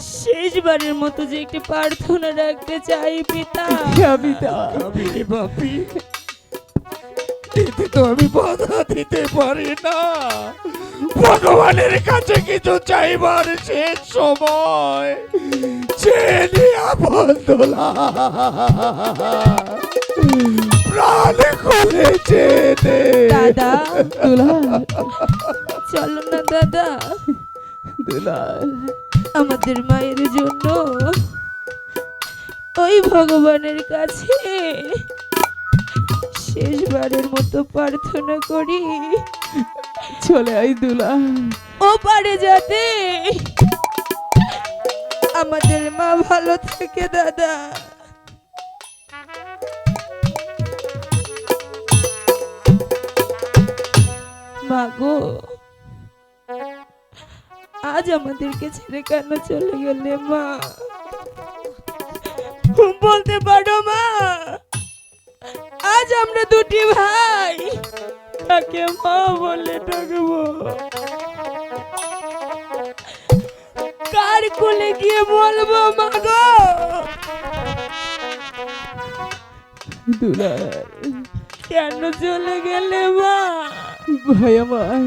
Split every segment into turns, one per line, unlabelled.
শেষবারের মতো যে একটি প্রার্থনা রাখতে চাই পিতা।
পিতা।
আমি রে বাপি। এতে তো আমি বাধা দিতে পারি না। ভগবানের কাছে কিছু চাইবার শেষ সময়। প্রাণ খুলেছে।
দাদা। চলো না দাদা। আমাদের মায়ের জন্য ওই ভগবানের কাছে শেষবারের মতো প্রার্থনা করি।
চলে আই দুলাল
ও পারে যাতে আমাদের মা ভালো থাকে দাদা। মা গো আজ আমাদেরকে ছেড়ে কেন চলে গেলে মা? বলতে পারো মা। আজ আমরা দুটি ভাই কাকে মা বলে ডাকবো। কার কোলে গিয়ে বলব মা গো? কেন চলে গেলে মা?
ভাই আমার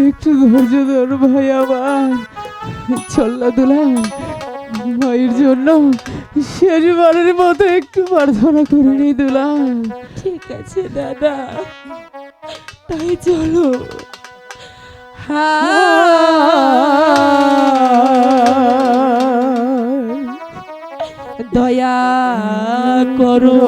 একটু ধৈর্য ধর ভাই আমার। চল না দুলাল মায়ের জন্য শেষবারের মতো একটু প্রার্থনা করে নি দুলাল
ঠিক আছে দাদা। তাই চলো। হ্যাঁ দয়া করো।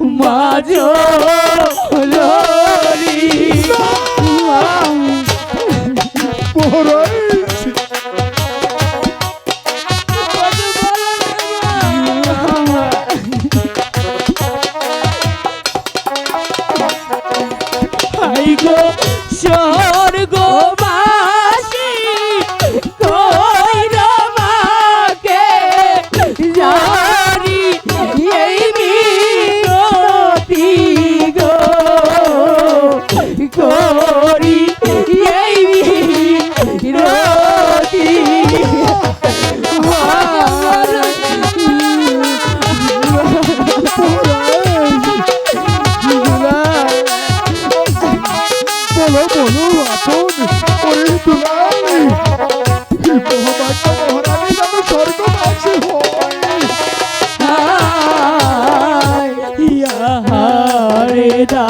মাঝ
বলো বলো আপন ওরে দুলাই। মহামান্য মহারানী যেন স্বর্গবাসী হয়।
ইয়ারে দা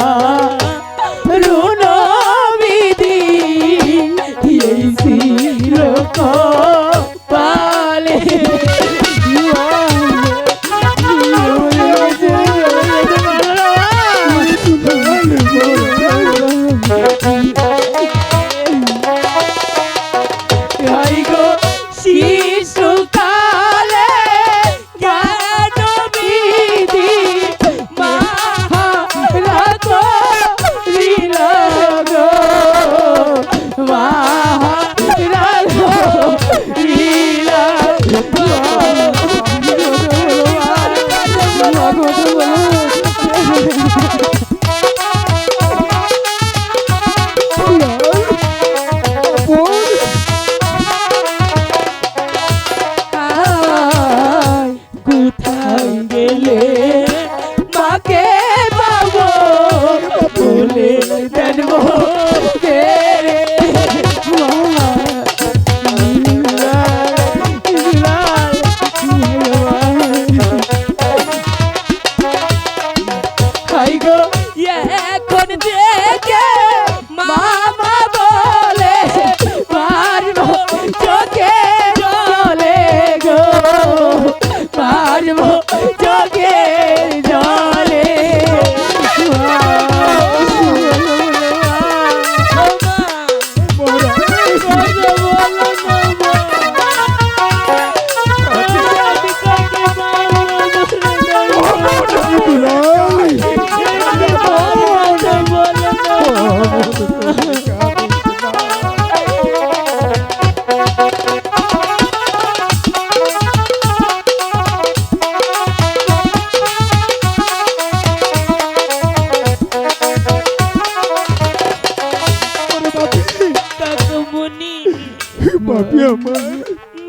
পাপি আমার।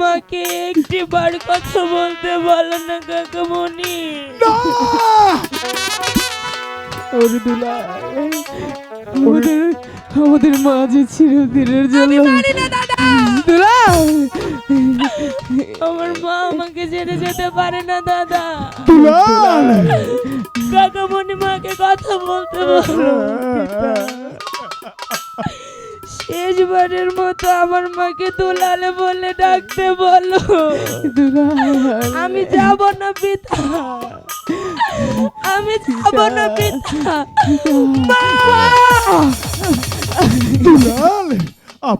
মাকে একটি বার কথা বলতে বলো না কাকামণি।
ওরে দুলাই আমাদের আমাদের মাঝে চিরদিনের জন্য
আমার মা আমাকে ছেড়ে যেতে পারে না দাদা।
দুলাল
কাকামণি মাকে কথা বলতে বলো। শেষবারের মতো আমার মাকে দুলালে বলে ডাকতে বলো। আমি যাব না পিতা। আমি যাব না পিতা।